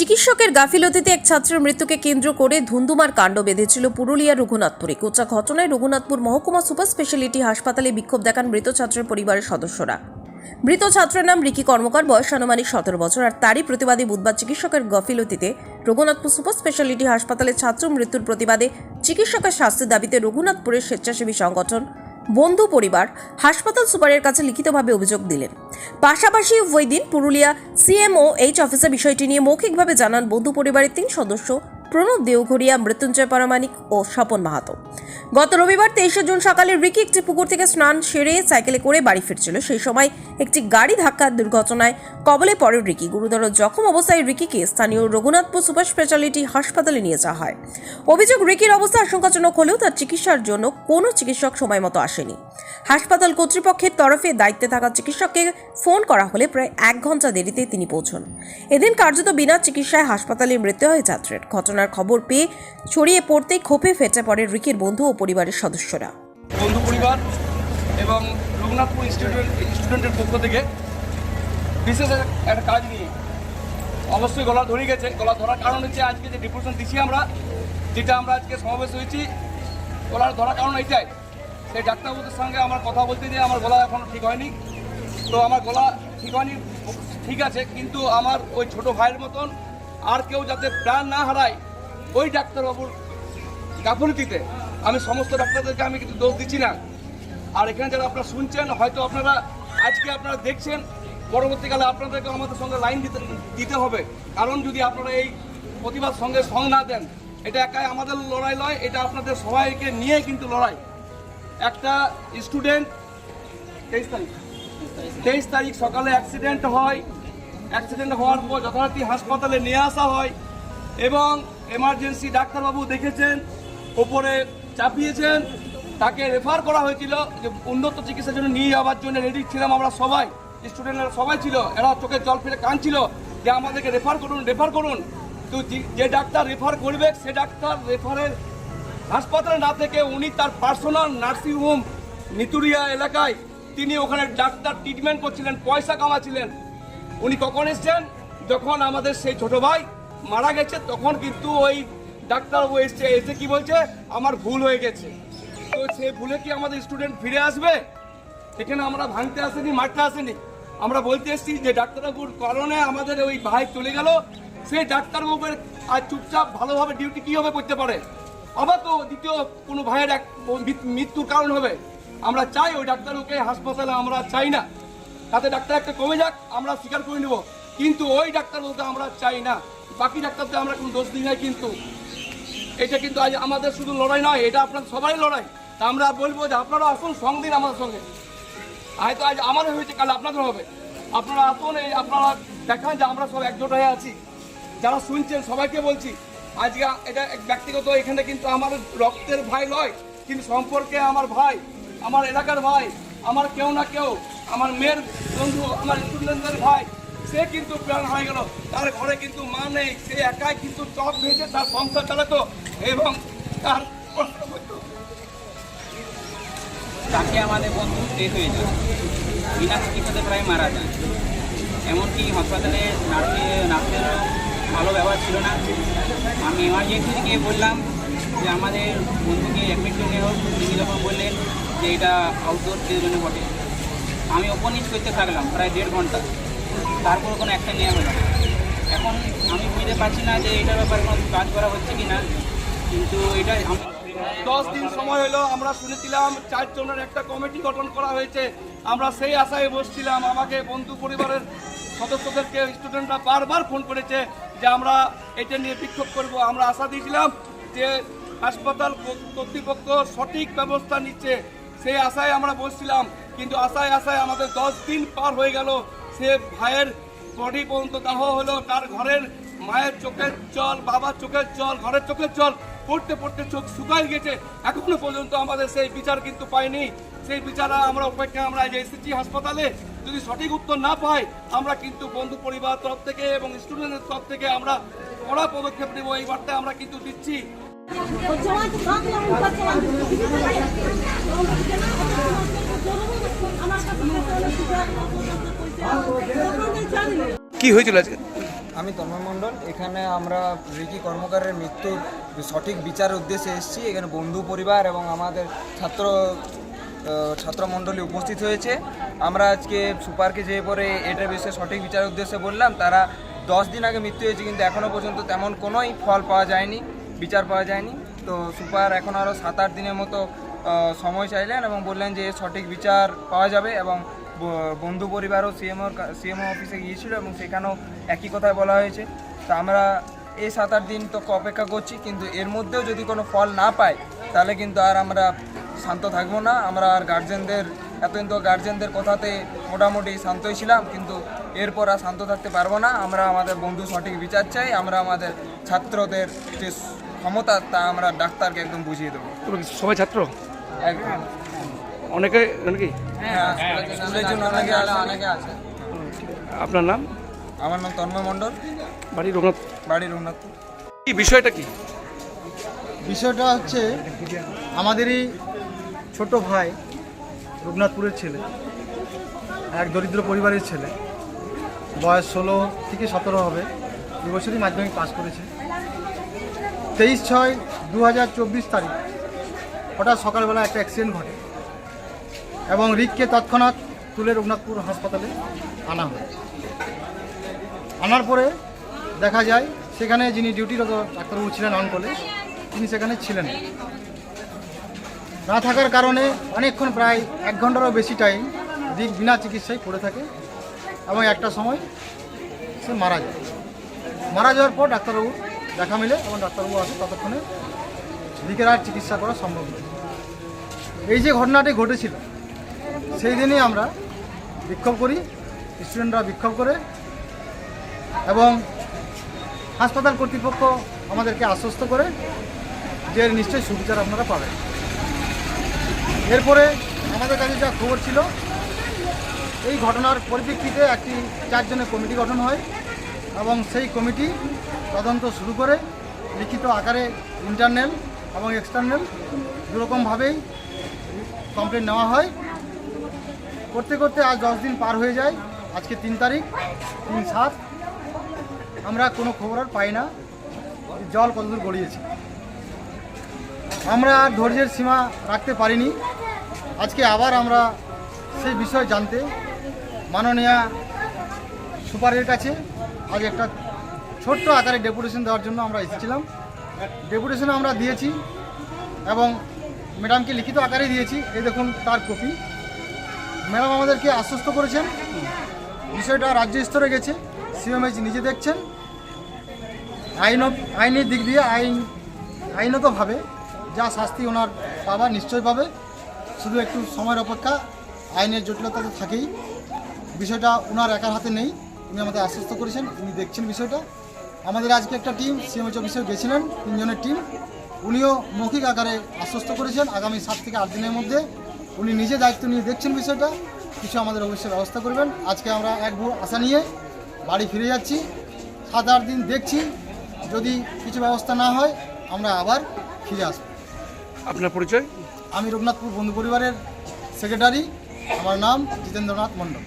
চিকিৎসকের গাফিলতিতে এক ছাত্রের মৃত্যুকে কেন্দ্র করে ধুন্দুমার কাণ্ড বেঁধেছিল পুরুলিয়া রঘুনাথপুরে। কোচা ঘটনায় রঘুনাথপুর মহকুমা সুপার স্পেশালিটি হাসপাতালে বিক্ষোভ দেখান মৃত ছাত্রের পরিবারের সদস্যরা। মৃত ছাত্রের নাম রিকি কর্মকার, বয়স আনুমানিক সতেরো বছর, আর তারই প্রতিবাদী বুধবার চিকিৎসকের গাফিলতিতে রঘুনাথপুর সুপার স্পেশালিটি হাসপাতালে ছাত্র মৃত্যুর প্রতিবাদে চিকিৎসকের শাস্তির দাবিতে রঘুনাথপুরের স্বেচ্ছাসেবী সংগঠন বন্ধু পরিবার হাসপাতাল সুপারের কাছে লিখিতভাবে অভিযোগ দিলেন। পাশাপাশি ওই দিন পুরুলিয়া সিএমও এইচ অফিসে বিষয়টি নিয়ে মৌখিকভাবে জানান বন্ধু পরিবারের তিন সদস্য। প্রণব দেওঘরিয়া, মৃত্যুঞ্জয় পারমাণিক ও স্বপন মাহাতো। গত রবিবার তেইশে জুন সকালে রিকি একটি পুকুর থেকে স্নান সেরে সাইকেলে করে বাড়ি ফিরছিল। সেই সময় একটি গাড়ি ধাক্কার দুর্ঘটনায় কবলে পড়ে রিকি। গুরুতর জখম অবস্থায় রিকিকে স্থানীয় রঘুনাথপুর সুপার স্পেশালিটি হাসপাতালে নিয়ে যাওয়া হয়। অভিযোগ, রিকির অবস্থা আশঙ্কাজনক হলেও তার চিকিৎসার জন্য কোনো চিকিৎসক সময় মতো আসেনি। হাসপাতাল কর্তৃপক্ষের তরফে দায়িত্বে থাকা চিকিৎসককে ফোন করা হলে প্রায় এক ঘণ্টা দেরিতে তিনি পৌঁছন। এদিন কার্যত বিনা চিকিৎসায় হাসপাতালে মৃত্যু হয় ছাত্রের ঘটনার খবর পেয়ে ছড়িয়ে পড়তেই ক্ষোভে ফেটে পড়ে রিকির বন্ধু ও পরিবারের সদস্যরা। বন্ধু পরিবার এবং রঘুনাথপুর স্টুডেন্ট স্টুডেন্টের পক্ষ থেকে বিশেষ একটা কাজ নিয়ে অবশ্যই গলা ধরে গেছে। গলা ধরার কারণ হচ্ছে আজকে যে ডিপ্রেশন দিচ্ছি আমরা, যেটা আমরা আজকে সমাবেশ হয়েছি, গলার ধরার কারণ এটাই সেই ডাক্তারবাবুদের সঙ্গে আমার কথা বলতে দিয়ে আমার গলা এখনও ঠিক হয়নি। তো আমার গলা ঠিক হয়নি, ঠিক আছে, কিন্তু আমার ওই ছোট ভাইয়ের মতন আর কেউ যাতে প্রাণ না হারায় ওই ডাক্তারবাবুর গাফলতিতে আমি সমস্ত ডাক্তারদেরকে আমি কিন্তু দোষ দিচ্ছি না। আর এখানে যারা আপনারা শুনছেন, হয়তো আপনারা আজকে আপনারা দেখছেন, পরবর্তীকালে আপনাদেরকে আমাদের সঙ্গে লাইন দিতে দিতে হবে। কারণ যদি আপনারা এই প্রতিবাদ সঙ্গে সং না দেন, এটা একাই আমাদের লড়াই নয় এটা আপনাদের সবাইকে নিয়ে কিন্তু লড়াই। একটা স্টুডেন্ট তেইশ তারিখ তেইশ তারিখ সকালে অ্যাক্সিডেন্ট হয়। অ্যাক্সিডেন্ট হওয়ার পর যথারীতি হাসপাতালে নিয়ে আসা হয় এবং এমার্জেন্সি ডাক্তারবাবু দেখেছেন, ওপরে চাপিয়েছেন, তাকে রেফার করা হয়েছিল যে উন্নত চিকিৎসার জন্য নিয়ে যাওয়ার জন্য রেডি ছিলাম আমরা সবাই স্টুডেন্টরা সবাই ছিল, এরা চোখে জল ফেলে কাঁদছিল যে আমাদেরকে রেফার করুন রেফার করুন। তো যে- ডাক্তার রেফার করবে, সে ডাক্তার রেফারের হাসপাতালে না থেকে উনি তার পার্সোনাল নার্সিং হোম নিতুরিয়া এলাকায় তিনি ওখানে ডাক্তার ট্রিটমেন্ট করছিলেন, পয়সা কামাচ্ছিলেন। উনি কখন এসছেন? যখন আমাদের সেই ছোট ভাই মারা গেছে, তখন কিন্তু ওই ডাক্তারবাবু এসছে, এসে কি বলছে? আমার ভুল হয়ে গেছে। তো সে ভুলে কি আমাদের স্টুডেন্ট ফিরে আসবে? এখানে আমরা ভাঙতে আসেনি, মারতে আসেনি। আমরা বলতে এসেছি যে ডাক্তারবাবুর কারণে আমাদের ওই ভাই চলে গেল। সেই ডাক্তারবাবুর আর চুপচাপ ভালোভাবে ডিউটি কীভাবে করতে পারে? আবার তো দ্বিতীয় কোনো ভাইয়ের এক মৃত্যুর কারণ হবে। আমরা চাই ওই ডাক্তারবাবুকে হাসপাতালে আমরা চাই না। তাতে ডাক্তার একটা কমে যাক, আমরা স্বীকার করে নেব। কিন্তু ওই ডাক্তারবাবুকে আমরা চাই না। বাকি ডাক্তারদের আমরা কোনো দোষ দিই না কিন্তু। এটা কিন্তু আজ আমাদের শুধু লড়াই নয়, এটা আপনার সবাই লড়াই। তা আমরা বলব যে আপনারা আসুন সঙ্গ দিন আমাদের সঙ্গে। হয়তো আজ আমাদের হয়েছে, কাল আপনাদের হবে। আপনারা আসুন, এই আপনারা দেখান যে আমরা সব একজোট হয়ে আছি। যারা শুনছেন, সবাইকে বলছি, আজকে এটা এক ব্যক্তিগত, এখানে কিন্তু আমার রক্তের ভাই নয় কিন্তু সম্পর্কে আমার ভাই, আমার এলাকার ভাই, আমার কেউ না কেউ, আমার মেয়ের বন্ধু, আমার স্টুডেন্টদের ভাই সে কিন্তু প্রাণ হয়ে গেল। তার ঘরে কিন্তু মা নেই, সে একাই কিন্তু চপ ভেজে তার সংসার চালাতো এবং তার তাকে আমাদের বন্ধু ডেথ হয়ে যায় বিনা চিকিৎসাতে প্রায় মারা যায় এমনকি হাসপাতালে নার্সে নার্সেরও ভালো ব্যবহার ছিল না। আমি এমার্জেন্সিতে গিয়ে বললাম যে আমাদের বন্ধুকে অ্যাডমিট করে হোক। তিনি যখন বললেন যে এটা আউটডোর জন্য ঘটে আমি নিচ করতে থাকলাম প্রায় দেড় ঘণ্টা। তারপর কোনো একটা নেওয়া হলো এখন আমি বুঝতে পারছি না যে এটার ব্যাপারে কোনো কাজ করা হচ্ছে কি না কিন্তু এটা দশ দিন সময় হলো, আমরা শুনেছিলাম চারজনের একটা কমিটি গঠন করা হয়েছে। আমরা সেই আশায় বসছিলাম, আমাকে বন্ধু পরিবারের সদস্যদেরকে স্টুডেন্টরা বারবার ফোন করেছে যে আমরা এটা নিয়ে বিক্ষোভ করব। আমরা আশা দিয়েছিলাম যে হাসপাতাল কর্তৃপক্ষ সঠিক ব্যবস্থা নিচ্ছে। সেই আশায় আমরা বসছিলাম, কিন্তু আশায় আশায় আমাদের দশ দিন পার হয়ে গেল। সে ভাইয়ের বডি পর্যন্ত দাহ হলো, তার ঘরের মায়ের চোখের জল, বাবার চোখের জল, ঘরের চোখের জল, পড়তে পড়তে চোখ শুকাই গেছে। এখনও পর্যন্ত আমাদের সেই বিচার কিন্তু পাইনি সেই বিচারা আমরা অপেক্ষা আমরা এসেছি হাসপাতালে যদি সঠিক উত্তর না পাই, আমরা কিন্তু বন্ধু পরিবার তরফ থেকে এবং স্টুডেন্টের তরফ থেকে আমরা কড়া পদক্ষেপ নেব। এই বার্তা আমরা কিন্তু দিচ্ছি। কি হয়েছিল আজকে? আমি তন্ময় মণ্ডল, এখানে আমরা রিকি কর্মকারের মৃত্যুর সঠিক বিচার উদ্দেশ্যে এসেছি। এখানে বন্ধু পরিবার এবং আমাদের ছাত্র ছাত্রমণ্ডলী উপস্থিত হয়েছে। আমরা আজকে সুপারকে যেয়ে পরে এটার বিষয়ে সঠিক বিচার উদ্দেশ্যে বললাম, তারা দশ দিন আগে মৃত্যু হয়েছে, কিন্তু এখনও পর্যন্ত তেমন কোনোই ফল পাওয়া যায়নি, বিচার পাওয়া যায়নি। তো সুপার এখন আরও সাত আট দিনের মতো সময় চাইলেন এবং বললেন যে সঠিক বিচার পাওয়া যাবে এবং বন্ধু পরিবারও সিএমওর সিএমও অফিসে গিয়েছিল এবং সেখানেও একই কথাই বলা হয়েছে। তা আমরা এই সাত আট দিন তো অপেক্ষা করছি কিন্তু এর মধ্যেও যদি কোনো ফল না পাই তাহলে কিন্তু আর আমরা শান্ত থাকব না। আমরা আর গার্জেনদের এতদিন তো গার্জেনদের কথাতে মোটামুটি শান্তই ছিলাম কিন্তু এরপর আর শান্ত থাকতে পারব না। আমরা আমাদের বন্ধু সঠিক বিচার চাই আমরা আমাদের ছাত্রদের যে ক্ষমতা তা আমরা ডাক্তারকে একদম বুঝিয়ে দেবো। সবাই ছাত্র? একদম। অনেকে হ্যাঁ আছে আপনার নাম? আমার নাম তন্ময় মণ্ডল। বাড়ি রঘুনাথ বাড়ি রঘুনাথপুর। কি বিষয়টা কি? বিষয়টা হচ্ছে আমাদেরই ছোট ভাই রঘুনাথপুরের ছেলে এক দরিদ্র পরিবারের ছেলে। বয়স ষোলো থেকে সতেরো হবে। এবছরই মাধ্যমিক পাস করেছে। তেইশ ছয় দু হাজার চব্বিশ তারিখ হঠাৎ সকালবেলা একটা অ্যাক্সিডেন্ট ঘটে। এবং রিককে তৎক্ষণাৎ তুলে রঘুনাথপুর হাসপাতালে আনা হয়। আনার পরে দেখা যায় সেখানে যিনি ডিউটিরত ডাক্তারবাবু ছিলেন অনকলে, তিনি সেখানে ছিলেন। না। থাকার কারণে অনেকক্ষণ প্রায় এক ঘন্টারও বেশি টাইম দিক বিনা চিকিৎসায় পড়ে থাকে এবং একটা সময় সে মারা যায়। মারা যাওয়ার পর ডাক্তারবাবু দেখা মিলে এবং ডাক্তারবাবু আসে ততক্ষণে দিকের আর চিকিৎসা করা সম্ভব নয়। এই যে ঘটনাটি ঘটেছিল সেই দিনই আমরা বিক্ষোভ করি স্টুডেন্টরা বিক্ষোভ করে এবং হাসপাতাল কর্তৃপক্ষ আমাদেরকে আশ্বস্ত করে যে নিশ্চয়ই সুবিচার আপনারা পাবেন। এরপরে আমাদের কাছে যা খবর ছিল, এই ঘটনার পরিপ্রেক্ষিতে একটি চারজনের কমিটি গঠন হয় এবং সেই কমিটি তদন্ত শুরু করে লিখিত আকারে ইন্টারনাল এবং এক্সটার্নাল দুরকমভাবেই কমপ্লেন নেওয়া হয়। করতে করতে আজ দশ দিন পার হয়ে যায়। আজকে তিন তারিখ, তিন সাত। আমরা কোনো খবর আর পাই না। জল কতদূর গড়িয়েছে। আমরা আর ধৈর্যের সীমা রাখতে পারিনি। আজকে আবার আমরা সেই বিষয় জানতে মাননীয় সুপারের কাছে আজ একটা ছোট্ট আকারে ডেপুটেশন দেওয়ার জন্য আমরা এসেছিলাম। ডেপুটেশন আমরা দিয়েছি এবং ম্যাডামকে লিখিত আকারে দিয়েছি। এই দেখুন তার কপি। ম্যাডাম আমাদেরকে আশ্বস্ত করেছেন। বিষয়টা রাজ্য স্তরে গেছে। সিএমএইচ নিজে দেখছেন। আইন আইনের দিক দিয়ে আইন আইনতভাবে যা শাস্তি ওনার পাবা নিশ্চয় পাবে। শুধু একটু সময়ের অপেক্ষা, আইনের জটিলতা তো থাকেই। বিষয়টা ওনার একার হাতে নেই। উনি আমাদের আশ্বস্ত করেছেন, উনি দেখছেন বিষয়টা। আমাদের আজকে একটা টিম, সিএমএইচ অফিসে গেছিলেন, তিনজনের টিম। উনিও মৌখিক আকারে আশ্বস্ত করেছেন। আগামী সাত থেকে আট দিনের মধ্যে উনি নিজে দায়িত্ব নিয়ে দেখছেন বিষয়টা কিছু আমাদের অবশ্যই ব্যবস্থা করবেন। আজকে আমরা এক ভোর আশা নিয়ে বাড়ি ফিরে যাচ্ছি সাত আট দিন দেখছি যদি কিছু ব্যবস্থা না হয় আমরা আবার ফিরে আসব। আপনার পরিচয়? আমি রঘুনাথপুর বন্ধু পরিবারের সেক্রেটারি আমার নাম জিতেন্দ্রনাথ মণ্ডল।